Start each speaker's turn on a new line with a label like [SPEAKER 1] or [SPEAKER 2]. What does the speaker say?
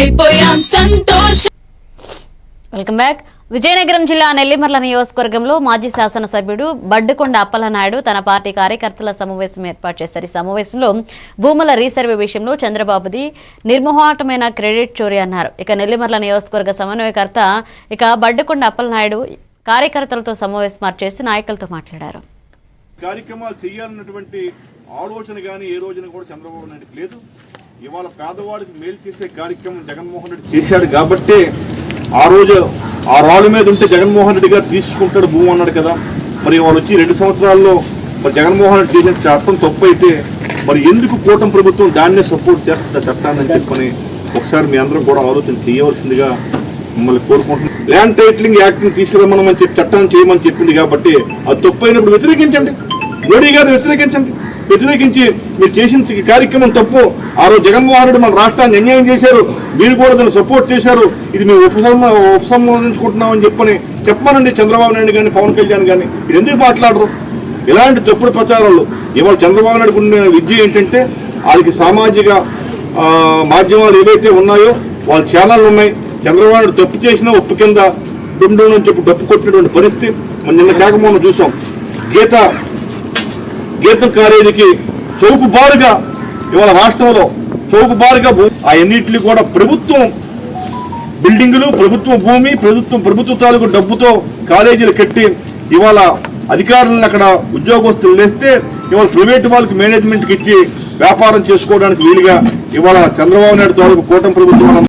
[SPEAKER 1] అయిపోయాం. సంతోష.
[SPEAKER 2] Welcome back. Vizianagaram జిల్లా నెల్లిమర్ల నియోజకవర్గంలో మాజీ శాసనసభ్యుడు బడ్డుకొండ అప్పలనాయుడు తన పార్టీ కార్యకర్తల సమావేశం ఏర్పాటు చేశారు. ఈ సమావేశంలో భూముల రీసర్వే విషయంలో చంద్రబాబుది నిర్మోహాటమైన క్రెడిట్ చోరీ అన్నారు. ఇక నెల్లిమర్ల నియోజకవర్గ సమన్వయకర్త ఇక బడ్డుకొండ అప్పలనాయుడు కార్యకర్తలతో సమావేశం చేసి నాయకులతో మాట్లాడారు.
[SPEAKER 3] కార్యక్రమాలు చేయాలన్నటువంటి ఆలోచన కానీ ఏ రోజున కూడా చంద్రబాబు నాయుడుకి లేదు. ఇవాళ పేదవాడికి మేలు చేసే కార్యక్రమం జగన్మోహన్ రెడ్డి చేశాడు కాబట్టి ఆ రోజు ఆ రాళ్ళ మీద ఉంటే జగన్మోహన్ రెడ్డి గారు తీసుకుంటాడు భూమి అన్నాడు కదా. మరి వాళ్ళు వచ్చి రెండు సంవత్సరాల్లో మరి జగన్మోహన్ రెడ్డి చేసిన చట్టం తప్పు అయితే మరి ఎందుకు కూటమి ప్రభుత్వం దాన్నే సపోర్ట్ చేస్తుంది చట్టాన్ని చెప్పని ఒకసారి మీ అందరం కూడా ఆలోచన చేయవలసిందిగా మిమ్మల్ని కోరుకుంటున్నాం. ల్యాండ్ టైటిలింగ్ యాక్ట్ని తీసుకురమ్మని చెప్పి చట్టాన్ని చేయమని చెప్పింది కాబట్టి అది తప్పు అయినప్పుడు వ్యతిరేకించండి. మోడీ గారిని వ్యతిరేకించండి. వ్యతిరేకించి మీరు చేసిన కార్యక్రమం తప్పు. ఆ రోజు జగన్మోహన్ రెడ్డి మన రాష్ట్రాన్ని అన్యాయం చేశారు. మీరు కూడా దాన్ని సపోర్ట్ చేశారు. ఇది మేము ఉపసంహ ఉపసంహరించుకుంటున్నామని చెప్పని చెప్పమనండి చంద్రబాబు నాయుడు కానీ పవన్ కళ్యాణ్ కానీ మీరు ఎందుకు మాట్లాడరు? ఇలాంటి తప్పుడు ప్రచారాలు ఇవాళ చంద్రబాబు నాయుడు ఉన్న విద్య ఏంటంటే వాళ్ళకి సామాజిక మాధ్యమాలు ఏవైతే ఉన్నాయో వాళ్ళ ఛానళ్ళు ఉన్నాయి. చంద్రబాబు నాయుడు తప్పు చేసినా ఉప్పు కింద డుండు నుంచి చెప్పి డప్పు కొట్టినటువంటి పరిస్థితి. మనం నిన్న కాకమోన చూసాం. గీత గీతం కాలేజీకి చౌకు బారుగా ఇవాళ రాష్ట్రంలో చౌకు బారుగా ఆ కూడా ప్రభుత్వం బిల్డింగులు ప్రభుత్వ భూమి ప్రభుత్వం ప్రభుత్వ తాలూకు డబ్బుతో కాలేజీలు కట్టి ఇవాళ అధికారులను అక్కడ ఉద్యోగస్తులు వేస్తే ఇవాళ ప్రైవేట్ వాళ్ళకి మేనేజ్మెంట్కి ఇచ్చి వ్యాపారం చేసుకోవడానికి వీలుగా ఇవాళ చంద్రబాబు నాయుడు తాలూకు కూటమి ప్రభుత్వం